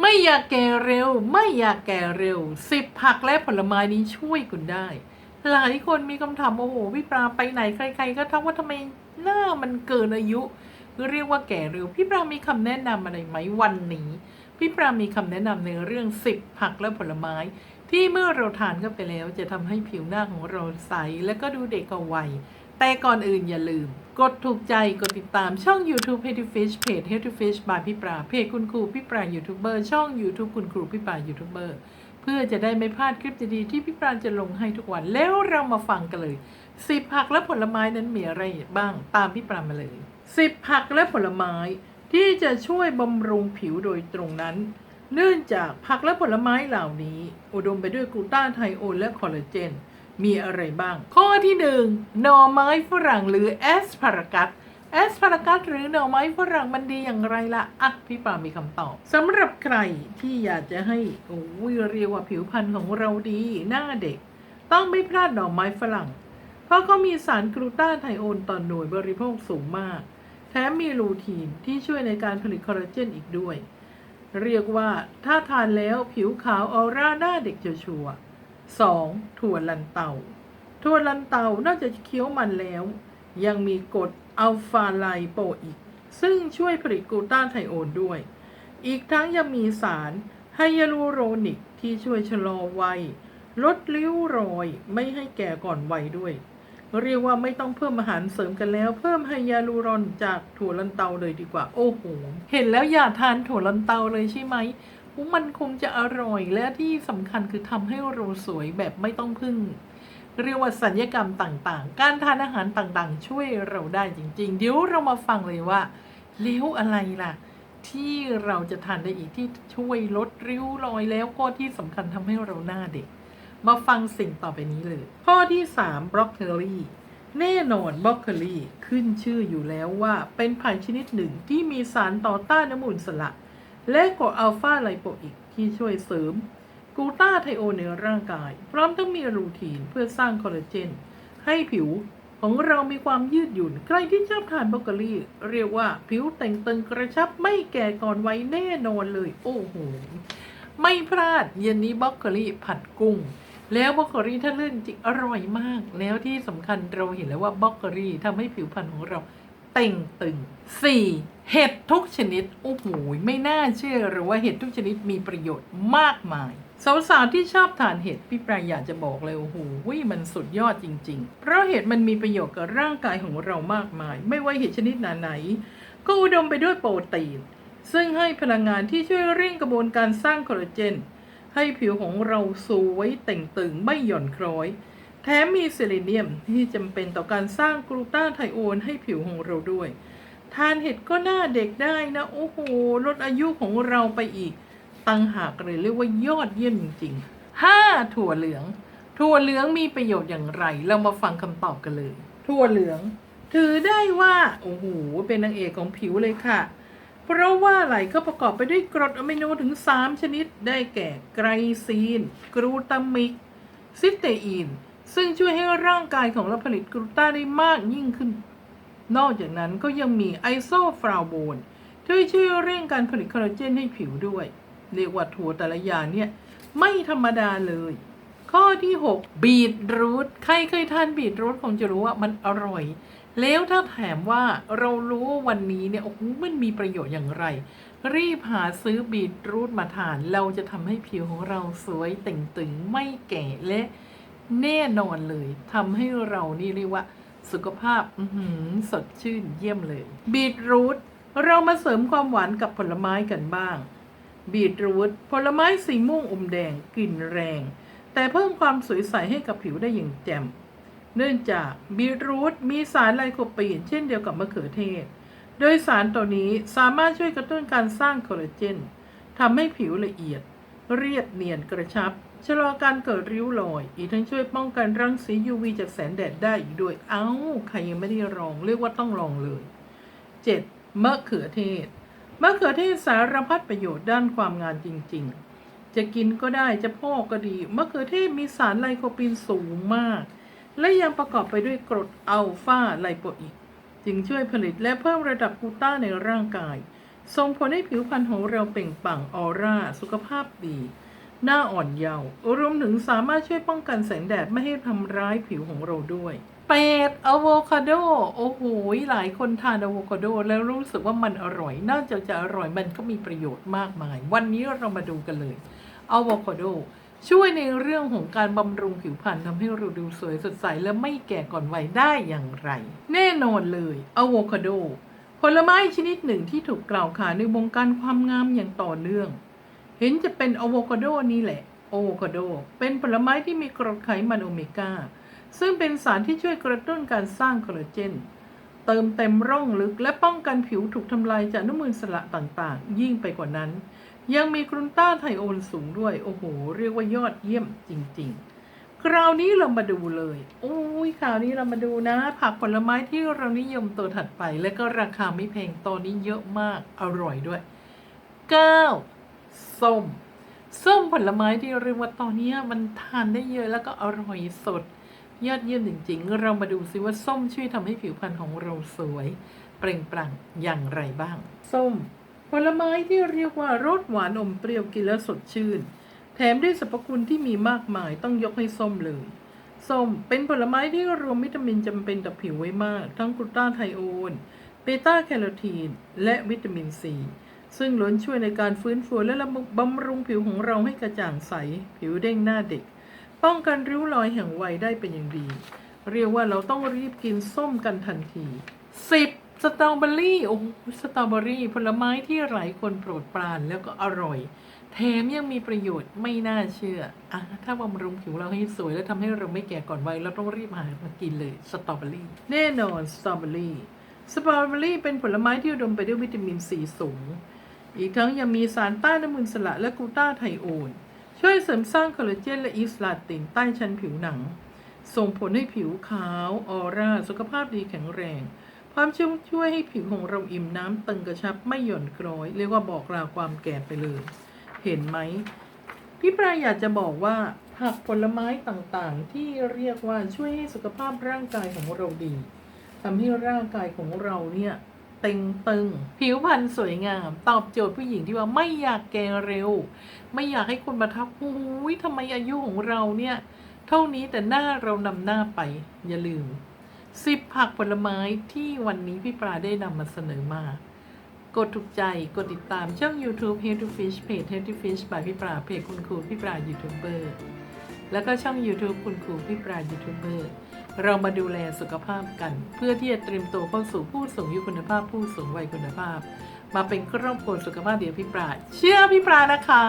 ไม่อยากแก่เร็ว ไม่อยากแก่เร็วสิบผักและผลไม้นี้ช่วยคุณได้ หลายคนมีคำถามโอ้โหพี่ปลาไปไหนใคร ๆ ก็ทักว่าทำไมหน้ามันเกินอายุ เรียกว่าแก่เร็ว พี่ปลามีคำแนะนำอะไรไหมวันนี้ พี่ปลามีคำแนะนำในเรื่องสิบผักและผลไม้ ที่เมื่อเราทานเข้าไปแล้ว จะทำให้ผิวหน้าของเราใสและก็ดูเด็กกว่าวัยแต่ก่อนอื่นอย่าลืม กดถูกใจกดติดตามช่อง YouTube Healthy Fish เพจ Healthy Fish by พี่ปราเพจคุณครูพี่ปรายูทูบเบอร์ช่อง YouTube คุณครูพี่ปรายูทูบเบอร์เพื่อจะได้ไม่พลาดคลิปดีๆที่พี่ปราจะลงให้ทุกวันแล้วเรามาฟังกันเลยสิบผักและผลไม้นั้นมีอะไรบ้างตามพี่ปรามาเลยสิบผักและผลไม้ที่จะช่วยบำรุงผิวโดยตรงนั้น เนื่องจากผักและผลไม้เหล่านี้ อุดมไปด้วยกลูตาไทโอนและคอลลาเจน มีอะไรบ้าง ข้อที่1หน่อไม้ฝรั่งหรือแอสพารากัสแอสพารากัสหรือหน่อไม้ฝรั่งมันดีอย่างไรละ่ะอะพี่ปามีคำตอบสำหรับใครที่อยากจะให้โอ้ยเรียกว่าผิวพรรณของเราดีหน้าเด็ก ต้องไม่พลาดหน่อไม้ฝรั่ง เพราะเขามีสารกรูต้าไทโอนต่อหน่วยบริโภคสูงมาก แถมมีลูทีนที่ช่วยในการผลิตคอลลาเจนอีกด้วย เรียกว่าถ้าทานแล้วผิวขาวออร่าหน้าเด็กเฉยๆ 2. ถั่วลันเตาถั่วลันเตานอกจากเคี้ยวมันแล้ว ยังมีกรดอัลฟาไลโปอีก ซึ่งช่วยผลิตกลูตาไทโอนด้วย อีกทั้งยังมีสารไฮยาลูโรนิกที่ช่วยชะลอวัย ลดริ้วรอยไม่ให้แก่ก่อนวัยด้วย เรียกว่าไม่ต้องเพิ่มอาหารเสริมกันแล้ว เพิ่มไฮยาลูรอนจากถั่วลันเตาเลยดีกว่า โอ้โห เห็นแล้วอย่าทานถั่วลันเตาเลยใช่ไหม มันคงจะอร่อยและที่สำคัญคือทำให้เราสวยแบบไม่ต้องพึ่ง เรียกว่าสัญญกรรมต่างๆ การทานอาหารต่างๆ ช่วยเราได้จริง ๆ เดี๋ยวเรามาฟังเลยว่าเลี้ยวอะไรล่ะ ที่เราจะทานได้อีกที่ช่วยลดริ้วรอยแล้วก็ที่สำคัญทำให้เราหน้าเด็ก มาฟังสิ่งต่อไปนี้เลย ข้อที่3บรอกโคลีแน่นอนบรอกโคลีขึ้นชื่ออยู่แล้วว่าเป็นผักชนิดหนึ่งที่มีสารต่อต้านน้ำมูลสละ และกรดอัลฟาไลโปอิกที่ช่วยเสริมกูต้าไทโอนในร่างกาย พร้อมทั้งมีรูทีนเพื่อสร้างคอลลาเจน ให้ผิวของเรามีความยืดหยุ่น ใครที่ชอบทานบรอกโคลีเรียกว่าผิวแต่งตึงกระชับไม่แก่ก่อนไวัยแน่นอนเลย โอ้โห ไม่พลาดเย็นนี้บรอกโคลีผัดกุ้ง แล้วบรอกโคลีถ้าเลื่อนจริงอร่อยมาก แล้วที่สำคัญเราเห็นแล้วว่าบรอกโคลีทำให้ผิวพรรณของเราเต่งตึง 4. เห็ดทุกชนิด โอ้โห ไม่น่าเชื่อหรือว่าเห็ดทุกชนิดมีประโยชน์มากมายสาวๆที่ชอบทานเห็ดพี่ปรายอยากจะบอกเลยโอ้โหมันสุดยอดจริง ๆ เพราะเห็ดมันมีประโยชน์กับร่างกายของเรามากมาย ไม่ว่าเห็ดชนิดไหนๆก็อุดมไปด้วยโปรตีน ซึ่งให้พลังงานที่ช่วยเร่งกระบวนการสร้างคอลลาเจน ให้ผิวของเราสวยเต่งตึงไม่หย่อนคล้อย แถมมีเซเลเนียมที่จำเป็นต่อการสร้างกลูตาไทโอนให้ผิวของเราด้วย ทานเห็ดก็หน้าเด็กได้นะโอ้โหลดอายุของเราไปอีกตั้งหากเลยเรียกว่ายอดเยี่ยมจริงๆ 5. ถั่วเหลือง ถั่วเหลืองมีประโยชน์อย่างไร เรามาฟังคำตอบกันเลย ถั่วเหลือง ถือได้ว่าโอ้โหเป็นนางเอกของผิวเลยค่ะ เพราะว่าไหลก็ประกอบไปด้วยกรดอะมิโนถึง 3 ชนิดได้แก่ไกรซีน กรูตามิกซิสเตอีนซึ่งช่วยให้ร่างกายของเราผลิตกลูตาได้มากยิ่งขึ้น นอกจากนั้นก็ยังมีไอโซฟลาโวนที่ช่วยเร่งการผลิตคอลลาเจนให้ผิวด้วย เรียกว่าถั่วแต่ละอย่างเนี่ย ไม่ธรรมดาเลย ข้อที่ 6 บีทรูทใครเคยทานบีทรูทคงจะรู้ว่ามันอร่อย แล้วถ้าแถมว่าเรารู้ว่าวันนี้เนี่ยโอ้โหมันมีประโยชน์อย่างไร รีบหาซื้อบีทรูทมาทาน เราจะทำให้ผิวของเราสวยเต่งตึงไม่แก่และแน่นอนเลยทำให้เรานี่เรียกว่า สุขภาพสดชื่นเยี่ยมเลยบีทรูทเรามาเสริมความหวานกับผลไม้กันบ้าง บีทรูทผลไม้สีม่วงอมแดงกลิ่นแรง แต่เพิ่มความสวยใสให้กับผิวได้อย่างแจ่ม เนื่องจากบีทรูทมีสารไลโคปีนเช่นเดียวกับมะเขือเทศ โดยสารตัวนี้สามารถช่วยกระตุ้นการสร้างคอลลาเจนทำให้ผิวละเอียด เรียบเนียนกระชับ ชะลอการเกิดริ้วรอย อีกทั้งช่วยป้องกันรังสี UV จากแสงแดดได้อีกด้วย เอ้า ใครยังไม่ได้ลอง เรียกว่าต้องลองเลย 7. มะเขือเทศ มะเขือเทศสารพัดประโยชน์ด้านความงามจริง ๆ จะกินก็ได้จะพอกก็ดี มะเขือเทศมีสารไลโคปีนสูงมาก และยังประกอบไปด้วยกรดอัลฟาไลโปอิก จึงช่วยผลิตและเพิ่มระดับกูตาในร่างกาย ส่งผลให้ผิวพรรณของเราเปล่งปลั่งออร่า สุขภาพดี หน้าอ่อนเยาว์รวมถึงสามารถช่วยป้องกันแสงแดดไม่ให้ทำร้ายผิวของเราด้วยเป็ดอะโวคาโด โอ้โห หลายคนทานอะโวคาโด แล้วรู้สึกว่ามันอร่อย นอกจากจะอร่อยมันก็มีประโยชน์มากมาย วันนี้เรามาดูกันเลยอะโวคาโด ช่วยในเรื่องของการบำรุงผิวพรรณทำให้เราดูสวยสดใสและไม่แก่ก่อนวัยได้อย่างไร แน่นอนเลยอะโวคาโด ผลไม้ชนิดหนึ่งที่ถูกกล่าวขานในวงการความงามอย่างต่อเนื่อง เห็นจะเป็นอะโวคาโดนี่แหละอะโวคาโด เป็นผลไม้ที่มีกรดไขมันโอเมก้า ซึ่งเป็นสารที่ช่วยกระตุ้นการสร้างคอลลาเจน เติมเต็มร่องลึกและป้องกันผิวถูกทำลายจากอนุมูลอิสระต่างๆ ยิ่งไปกว่านั้น ยังมีกรุนต้าไทโอนสูงด้วย โอ้โห เรียกว่ายอดเยี่ยมจริง ๆ คราวนี้เรามาดูเลยโอ้ยคราวนี้เรามาดูนะ ผักผลไม้ที่เรานิยมตัวถัดไป และก็ราคาไม่แพงตอนนี้เยอะมาก อร่อยด้วย 9. ส้ม ส้มผลไม้ที่เรียกว่าตอนนี้มันทานได้เยอะแล้วก็อร่อยสด ยอดเยี่ยมจริงๆ เรามาดูซิว่าส้มช่วยทำให้ผิวพรรณของเราสวย เปล่งปลั่งอย่างไรบ้าง ส้ม ผลไม้ที่เรียกว่ารสหวานอมเปรี้ยวกินแล้วสดชื่น แถมด้วยสรรพคุณที่มีมากมายต้องยกให้ส้มเลย ส้มเป็นผลไม้ที่รวมวิตามินจำเป็นต่อผิวไว้มาก ทั้งกลูตาไทโอนเบต้าแคโรทีน และวิตามินซีซึ่งล้วนช่วยในการฟื้นฟูและบำรุงผิวของเราให้กระจ่างใส ผิวเด้งหน้าเด็ก ป้องกันริ้วรอยแห่งวัยได้เป็นอย่างดี เรียกว่าเราต้องรีบกินส้มกันทันที 10. สตรอเบอรี่โอ้โหสตรอเบอรี่ผลไม้ที่หลายคนโปรดปรานแล้วก็อร่อย แถมยังมีประโยชน์ไม่น่าเชื่ออะถ้าบำรุงผิวเราให้สวยและทำให้เราไม่แก่ก่อนวัยเราต้องรีบหามากินเลยสตรอเบอรี่แน่นอนสตรอเบอรี่สตรอเบอรี่เป็นผลไม้ที่อุดมไปด้วยวิตามินซีสูง อีกทั้งยังมีสารต้านอนุมูลสระและกูต้าไทโอนช่วยเสริมสร้างคอลลาเจนและอิสลาตินใต้ชั้นผิวหนัง ส่งผลให้ผิวขาว ออร่า สุขภาพดีแข็งแรง ความช่วยช่วยให้ผิวของเราอิ่มน้ำตึงกระชับไม่หย่อนคล้อย เรียกว่าบอกลาความแก่ไปเลย เห็นไหมพี่ปลาอยากจะบอกว่าผักผลไม้ต่างๆ ที่เรียกว่าช่วยให้สุขภาพร่างกายของเราดีทำให้ร่างกายของเราเนี่ยเต็งตึงผิวพรรณสวยงาม ตอบโจทย์ผู้หญิงที่ว่าไม่อยากแก่เร็ว ไม่อยากให้คนมาทักโอ้ยทำไมอายุของเราเนี่ย เท่านี้แต่หน้าเรานำหน้าไป อย่าลืมสิบผักผลไม้ที่วันนี้พี่ปลาได้นำมาเสนอมา กดถูกใจ กดติดตามช่อง YouTube h e a d to Fish เพจ h e a d to Fish บายพี่ปลาเพจคุณครูพี่ปลายูทูบเบอร์แล้วก็ช่อง YouTube คุณครูพี่ปลายูทูบเบอร์เรามาดูแลสุขภาพกัน เพื่อที่จะเตรียมตัวเข้าสู่ผู้สูงอายุคุณภาพ ผู้สูงวัยคุณภาพ มาเป็นครอบครัวสุขภาพเดียวพี่ปลาเชื่อพี่ปลานะคะ